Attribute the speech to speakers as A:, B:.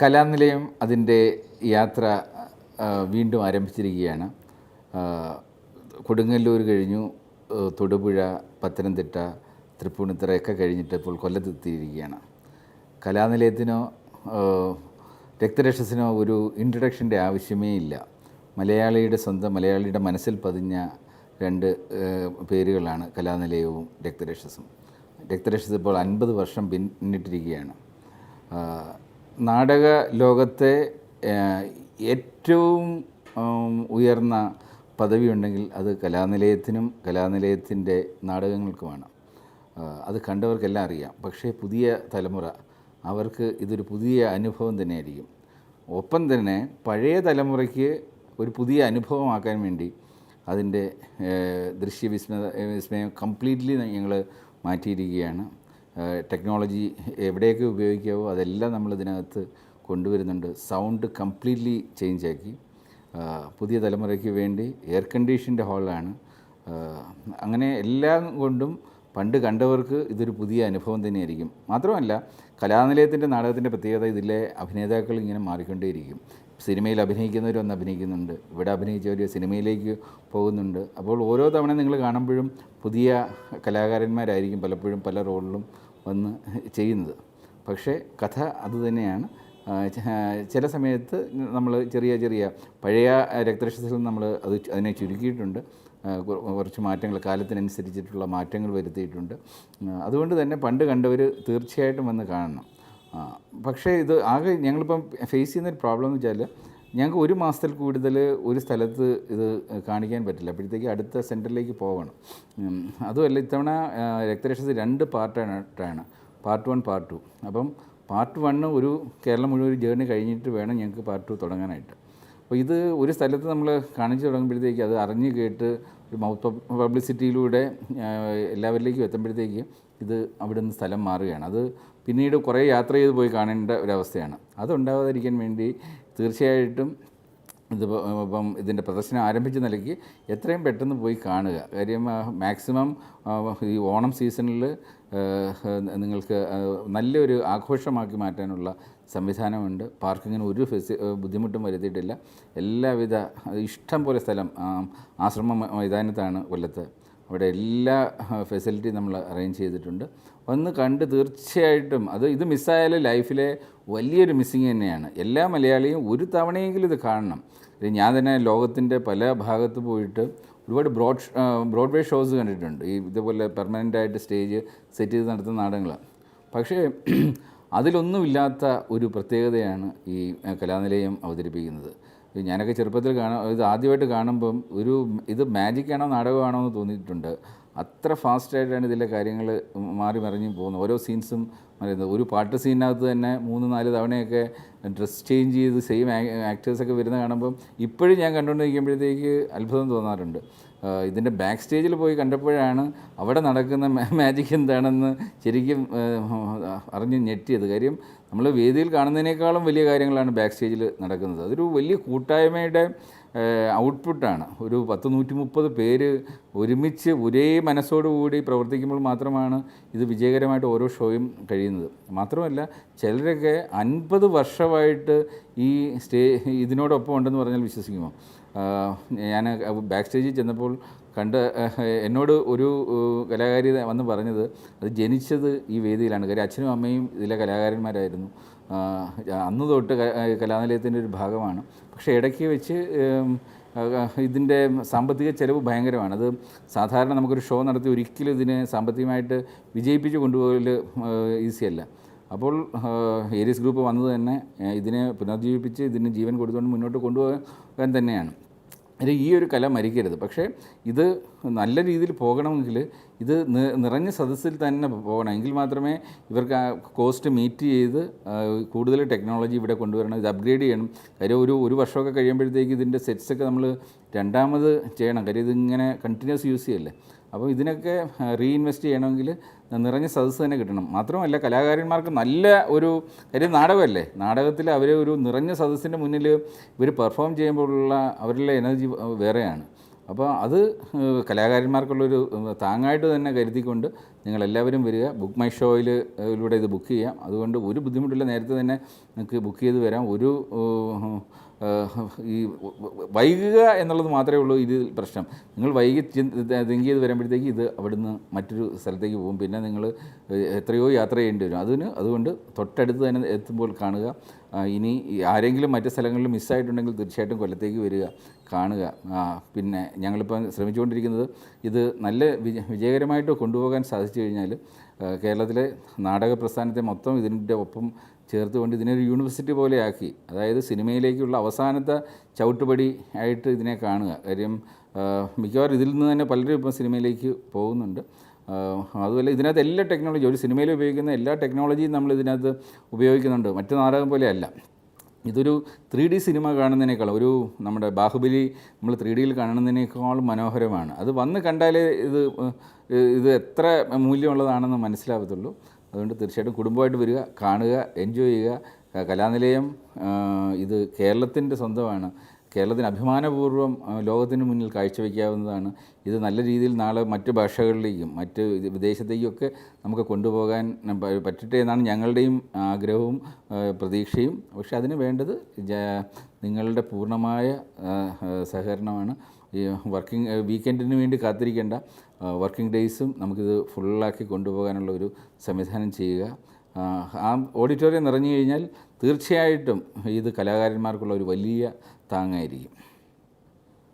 A: കലാനിലയം അതിന്റെ യാത്ര വീണ്ടും ആരംഭിച്ചിരിക്കുകയാണ്. കൊടുങ്ങല്ലൂർ കഴിഞ്ഞു തൊടുപുഴ പത്തനംതിട്ട തൃപ്പൂണിത്തറയൊക്കെ കഴിഞ്ഞിട്ട് ഇപ്പോൾ കൊല്ലത്തെത്തിയിരിക്കുകയാണ്. കലാനിലയത്തിനോ രക്തരക്ഷസിനോ ഒരു ഇൻട്രഡക്ഷന്റെ ആവശ്യമേ ഇല്ല. മലയാളിയുടെ സ്വന്തം മലയാളിയുടെ മനസ്സിൽ പതിഞ്ഞ രണ്ട് പേരുകളാണ് കലാനിലയവും രക്തരക്ഷസും. രക്തരക്ഷസ് ഇപ്പോൾ അൻപത് വർഷം പിന്നിട്ടിരിക്കുകയാണ്. നാടക ലോകത്തെ ഏറ്റവും ഉയർന്ന പദവി ഉണ്ടെങ്കിൽ അത് കലാനിലയത്തിനും കലാനിലയത്തിന്റെ നാടകങ്ങൾക്കുമാണ്. അത് കണ്ടവർക്കെല്ലാം അറിയാം. പക്ഷേ പുതിയ തലമുറ അവർക്ക് ഇതൊരു പുതിയ അനുഭവം തന്നെയായിരിക്കും. ഒപ്പം തന്നെ പഴയ തലമുറയ്ക്ക് ഒരു പുതിയ അനുഭവമാക്കാൻ വേണ്ടി അതിന്റെ ദൃശ്യവിസ്മയ വിസ്മയം കംപ്ലീറ്റ്ലി ഞങ്ങൾ മാറ്റിയിരിക്കുകയാണ്. ടെക്നോളജി എവിടെയൊക്കെ ഉപയോഗിക്കാവോ അതെല്ലാം നമ്മൾ ഇതിനകത്ത് കൊണ്ടുവരുന്നുണ്ട്. സൗണ്ട് കംപ്ലീറ്റ്ലി ചേഞ്ച് ആക്കി. പുതിയ തലമുറയ്ക്ക് വേണ്ടി എയർ കണ്ടീഷന്റെ ഹാളാണ് അങ്ങനെ എല്ലാം കൊണ്ടും പണ്ട് കണ്ടവർക്ക് ഇതൊരു പുതിയ അനുഭവം തന്നെയായിരിക്കും. മാത്രമല്ല കലാനിലയത്തിന്റെ നാടകത്തിന്റെ പ്രത്യേകത ഇതിലെ അഭിനേതാക്കൾ ഇങ്ങനെ മാറിക്കൊണ്ടേയിരിക്കും. സിനിമയിൽ അഭിനയിക്കുന്നവർ വന്ന് അഭിനയിക്കുന്നുണ്ട്. ഇവിടെ അഭിനയിച്ചവർ സിനിമയിലേക്ക് പോകുന്നുണ്ട്. അപ്പോൾ ഓരോ തവണ നിങ്ങൾ കാണുമ്പോഴും പുതിയ കലാകാരന്മാരായിരിക്കും പലപ്പോഴും പല റോളിലും വന്ന് ചെയ്യുന്നത്. പക്ഷേ കഥ അതുതന്നെയാണ് ചില സമയത്ത് നമ്മൾ ചെറിയ ചെറിയ പഴയ രക്തരക്ഷസിൽ നമ്മൾ അത് അതിനെ ചുരുക്കിയിട്ടുണ്ട്. കുറച്ച് മാറ്റങ്ങൾ കാലത്തിനനുസരിച്ചിട്ടുള്ള മാറ്റങ്ങൾ വരുത്തിയിട്ടുണ്ട്. അതുകൊണ്ട് തന്നെ പണ്ട് കണ്ടവർ തീർച്ചയായിട്ടും വന്ന് കാണണം. പക്ഷേ ഇത് ആകെ ഞങ്ങളിപ്പം ഫേസ് ചെയ്യുന്ന ഒരു പ്രോബ്ലം എന്ന് വെച്ചാൽ ഞങ്ങൾക്ക് ഒരു മാസത്തിൽ കൂടുതൽ ഒരു സ്ഥലത്ത് ഇത് കാണിക്കാൻ പറ്റില്ല. അപ്പോഴത്തേക്ക് അടുത്ത സെന്ററിലേക്ക് പോകണം. അതുമല്ല ഇത്തവണ രക്തരക്ഷ രണ്ട് പാർട്ടാണ് പാർട്ട് വൺ പാർട്ട് ടു അപ്പം പാർട്ട് വണ്ണ് ഒരു കേരളം മുഴുവൻ ഒരു ജേർണി കഴിഞ്ഞിട്ട് വേണം ഞങ്ങൾക്ക് പാർട്ട് ടു തുടങ്ങാനായിട്ട്. അപ്പോൾ ഇത് ഒരു സ്ഥലത്ത് നമ്മൾ കാണിച്ചു തുടങ്ങുമ്പോഴത്തേക്ക് അത് അറിഞ്ഞ് കേട്ട് ഒരു മൗത്ത് പബ്ലിസിറ്റിയിലൂടെ എല്ലാവരിലേക്കും എത്തുമ്പോഴത്തേക്ക് ഇത് അവിടെ നിന്ന് സ്ഥലം മാറുകയാണ്. അത് പിന്നീട് കുറേ യാത്ര ചെയ്ത് പോയി കാണേണ്ട ഒരവസ്ഥയാണ്. അതുണ്ടാവാതിരിക്കാൻ വേണ്ടി തീർച്ചയായിട്ടും ഇതിപ്പോൾ ഇപ്പം ഇതിന്റെ പ്രദർശനം ആരംഭിച്ച നിലയ്ക്ക് എത്രയും പെട്ടെന്ന് പോയി കാണുക. കാര്യം മാക്സിമം ഈ ഓണം സീസണിൽ നിങ്ങൾക്ക് നല്ലൊരു ആഘോഷമാക്കി മാറ്റാനുള്ള സംവിധാനമുണ്ട്. പാർക്കിങ്ങിന് ഒരു ഫെസി ബുദ്ധിമുട്ടും വരുത്തിയിട്ടില്ല. എല്ലാവിധ ഇഷ്ടം പോലെ സ്ഥലം ആശ്രമ മൈതാനത്താണ് കൊല്ലത്ത് അവിടെ എല്ലാ ഫെസിലിറ്റിയും നമ്മൾ അറേഞ്ച് ചെയ്തിട്ടുണ്ട്. ഒന്ന് കണ്ട് തീർച്ചയായിട്ടും അത് ഇത് മിസ്സായാൽ ലൈഫിലെ വലിയൊരു മിസ്സിങ് തന്നെയാണ്. എല്ലാ മലയാളിയും ഒരു തവണയെങ്കിലും ഇത് കാണണം. ഞാൻ തന്നെ ലോകത്തിന്റെ പല ഭാഗത്ത് പോയിട്ട് ഒരുപാട് ബ്രോഡ് ബ്രോഡ്വേ ഷോസ് കണ്ടിട്ടുണ്ട്. ഈ ഇതുപോലെ പെർമനന്റ് ആയിട്ട് സ്റ്റേജ് സെറ്റ് ചെയ്ത് നടത്തുന്ന നാടകങ്ങൾ. പക്ഷേ അതിലൊന്നുമില്ലാത്ത ഒരു പ്രത്യേകതയാണ് ഈ കലാനിലയം അവതരിപ്പിക്കുന്നത്. ഞാനൊക്കെ ചെറുപ്പത്തിൽ കാണാൻ ഇത് ആദ്യമായിട്ട് കാണുമ്പം ഒരു ഇത് മാജിക്കാണോ നാടകമാണോ എന്ന് തോന്നിയിട്ടുണ്ട്. അത്ര ഫാസ്റ്റായിട്ടാണ് ഇതിലെ കാര്യങ്ങൾ മാറി മറിഞ്ഞ് പോകുന്നത്. ഓരോ സീൻസും പറയുന്നത് ഒരു പാട്ട് സീനിനകത്ത് തന്നെ മൂന്ന് നാല് തവണയൊക്കെ ഡ്രസ് ചേഞ്ച് ചെയ്ത് സെയിം ആക്ടേഴ്സൊക്കെ വരുന്ന കാണുമ്പം ഇപ്പോഴും ഞാൻ കണ്ടുകൊണ്ടിരിക്കുമ്പോഴത്തേക്ക് അത്ഭുതം തോന്നാറുണ്ട്. ഇതിന്റെ ബാക്ക് സ്റ്റേജിൽ പോയി കണ്ടപ്പോഴാണ് അവിടെ നടക്കുന്ന മാജിക് എന്താണെന്ന് ശരിക്കും അറിഞ്ഞ് ഞെട്ടിയത്. കാര്യം നമ്മൾ വേദിയിൽ കാണുന്നതിനേക്കാളും വലിയ കാര്യങ്ങളാണ് ബാക്ക് സ്റ്റേജിൽ നടക്കുന്നത്. അതൊരു വലിയ കൂട്ടായ്മയുടെ ഔട്ട്പുട്ടാണ് ഒരു പത്ത് നൂറ്റി മുപ്പത് പേര് ഒരുമിച്ച് ഒരേ മനസ്സോടുകൂടി പ്രവർത്തിക്കുമ്പോൾ മാത്രമാണ് ഇത് വിജയകരമായിട്ട് ഓരോ ഷോയും കഴിയുന്നത്. മാത്രമല്ല ചിലരൊക്കെ അൻപത് വർഷമായിട്ട് ഈ സ്റ്റേ ഇതിനോടൊപ്പം ഉണ്ടെന്ന് പറഞ്ഞാൽ വിശ്വസിക്കുമോ? ഞാൻ ബാക്ക് സ്റ്റേജിൽ ചെന്നപ്പോൾ കണ്ട് എന്നോട് ഒരു കലാകാരി വന്ന് പറഞ്ഞത് അത് ജനിച്ചത് ഈ വേദിയിലാണ്. കാര്യം അച്ഛനും അമ്മയും ഇതിലെ കലാകാരന്മാരായിരുന്നു. അന്ന് തൊട്ട് കലാനിലയത്തിന്റെ ഒരു ഭാഗമാണ്. പക്ഷേ ഇടയ്ക്ക് വെച്ച് ഇതിന്റെ സാമ്പത്തിക ചെലവ് ഭയങ്കരമാണ്. അത് സാധാരണ നമുക്കൊരു ഷോ നടത്തി ഒരിക്കലും ഇതിനെ സാമ്പത്തികമായിട്ട് വിജയിപ്പിച്ച് കൊണ്ടുപോകൽ ഈസിയല്ല അപ്പോൾ ഏരിയസ് ഗ്രൂപ്പ് വന്നത് തന്നെ ഇതിനെ പുനർജീവിപ്പിച്ച് ഇതിന് ജീവൻ കൊടുത്തുകൊണ്ട് മുന്നോട്ട് കൊണ്ടുപോകാൻ തന്നെയാണ്. ഒരു ഈ ഒരു കല മരിക്കരുത്. പക്ഷേ ഇത് നല്ല രീതിയിൽ പോകണമെങ്കിൽ ഇത് നിറഞ്ഞ സദസ്സിൽ തന്നെ പോകണം. എങ്കിൽ മാത്രമേ ഇവർക്ക് ആ കോസ്റ്റ് മീറ്റ് ചെയ്ത് കൂടുതൽ ടെക്നോളജി ഇവിടെ കൊണ്ടുവരണം. ഇത് അപ്ഗ്രേഡ് ചെയ്യണം. കാര്യം ഒരു ഒരു വർഷമൊക്കെ കഴിയുമ്പോഴത്തേക്ക് ഇതിന്റെ സെറ്റ്സൊക്കെ നമ്മൾ രണ്ടാമത് ചെയ്യണം. കാര്യം ഇതിങ്ങനെ കണ്ടിന്യൂസ് യൂസ് ചെയ്യല്ലേ? അപ്പോൾ ഇതിനൊക്കെ റീഇൻവെസ്റ്റ് ചെയ്യണമെങ്കിൽ നിറഞ്ഞ സദസ്സ് തന്നെ കിട്ടണം. മാത്രമല്ല കലാകാരന്മാർക്ക് നല്ല ഒരു കാര്യം നാടകമല്ലേ? നാടകത്തിൽ അവർ ഒരു നിറഞ്ഞ സദസ്സിന്റെ മുന്നിൽ ഇവർ പെർഫോം ചെയ്യുമ്പോഴുള്ള അവരുടെ എനർജി വേറെയാണ്. അപ്പോൾ അത് കലാകാരന്മാർക്കുള്ളൊരു താങ്ങായിട്ട് തന്നെ കരുതിക്കൊണ്ട് നിങ്ങളെല്ലാവരും വരിക. ബുക്ക് മൈ ഷോയിൽ ലൂടെ ഇത് ബുക്ക് ചെയ്യാം. അതുകൊണ്ട് ഒരു ബുദ്ധിമുട്ടില്ല നേരത്തെ തന്നെ നിങ്ങൾക്ക് ബുക്ക് ചെയ്ത് വരാം. ഒരു ഈ വൈകുക എന്നുള്ളത് മാത്രമേ ഉള്ളൂ ഇതിൽ പ്രശ്നം. നിങ്ങൾ വൈകി തിങ്ക് ചെയ്ത് വരുമ്പോഴത്തേക്ക് ഇത് അവിടുന്ന് മറ്റൊരു സ്ഥലത്തേക്ക് പോകും. പിന്നെ നിങ്ങൾ എത്രയോ യാത്ര ചെയ്യേണ്ടി വരും. അതിന് അതുകൊണ്ട് തൊട്ടടുത്ത് തന്നെ എത്തുമ്പോൾ കാണുക. ഇനി ആരെങ്കിലും മറ്റു സ്ഥലങ്ങളിൽ മിസ്സായിട്ടുണ്ടെങ്കിൽ തീർച്ചയായിട്ടും കൊല്ലത്തേക്ക് വരിക. കാണുക. പിന്നെ ഞങ്ങളിപ്പോൾ ശ്രമിച്ചുകൊണ്ടിരിക്കുന്നത് ഇത് നല്ല വിജ വിജയകരമായിട്ട് കൊണ്ടുപോകാൻ സാധിച്ചു കഴിഞ്ഞാൽ കേരളത്തിലെ നാടക പ്രസ്ഥാനത്തെ മൊത്തം ഇതിന്റെ ഒപ്പം ചേർത്തുകൊണ്ട് ഇതിനൊരു യൂണിവേഴ്സിറ്റി പോലെയാക്കി അതായത് സിനിമയിലേക്കുള്ള അവസാനത്തെ ചവിട്ടുപടി ആയിട്ട് ഇതിനെ കാണുക. കാര്യം മിക്കവാറും ഇതിൽ നിന്ന് തന്നെ പലരും ഇപ്പം സിനിമയിലേക്ക് പോകുന്നുണ്ട്. അതുപോലെ ഇതിനകത്ത് എല്ലാ ടെക്നോളജി ഒരു സിനിമയിൽ ഉപയോഗിക്കുന്ന എല്ലാ ടെക്നോളജിയും നമ്മൾ ഇതിനകത്ത് ഉപയോഗിക്കുന്നുണ്ട്. മറ്റു നാടകം പോലെയല്ല ഇതൊരു ത്രീ ഡി സിനിമ കാണുന്നതിനേക്കാൾ ഒരു നമ്മുടെ ബാഹുബലി നമ്മൾ ത്രീ ഡിയിൽ കാണുന്നതിനേക്കാളും മനോഹരമാണ്. അത് വന്ന് കണ്ടാലേ ഇത് ഇത് എത്ര മൂല്യമുള്ളതാണെന്ന് മനസ്സിലാവത്തുള്ളൂ. അതുകൊണ്ട് തീർച്ചയായിട്ടും കുടുംബമായിട്ട് വരിക കാണുക എൻജോയ് ചെയ്യുക. കലാനിലയം ഇത് കേരളത്തിന്റെ സ്വന്തമാണ്. കേരളത്തിന് അഭിമാനപൂർവം ലോകത്തിന് മുന്നിൽ കാഴ്ചവെക്കാവുന്നതാണ് ഇത് നല്ല രീതിയിൽ നാളെ മറ്റ് ഭാഷകളിലേക്കും മറ്റ് വിദേശത്തേക്കൊക്കെ നമുക്ക് കൊണ്ടുപോകാൻ പറ്റട്ടെ എന്നാണ് ഞങ്ങളുടെയും ആഗ്രഹവും പ്രതീക്ഷയും. പക്ഷേ അതിന് വേണ്ടത് നിങ്ങളുടെ പൂർണമായ സഹകരണമാണ്. ഈ വർക്കിംഗ് വീക്കെൻഡിന് വേണ്ടി കാത്തിരിക്കേണ്ട വർക്കിംഗ് ഡേയ്സും നമുക്കിത് ഫുള്ളാക്കി കൊണ്ടുപോകാനുള്ള ഒരു സംവിധാനം ചെയ്യുക. ആ ഓഡിറ്റോറിയം നിറഞ്ഞു കഴിഞ്ഞാൽ തീർച്ചയായിട്ടും ഇത് കലാകാരന്മാർക്കുള്ള ഒരു വലിയ താങ്ങായിരിക്കും.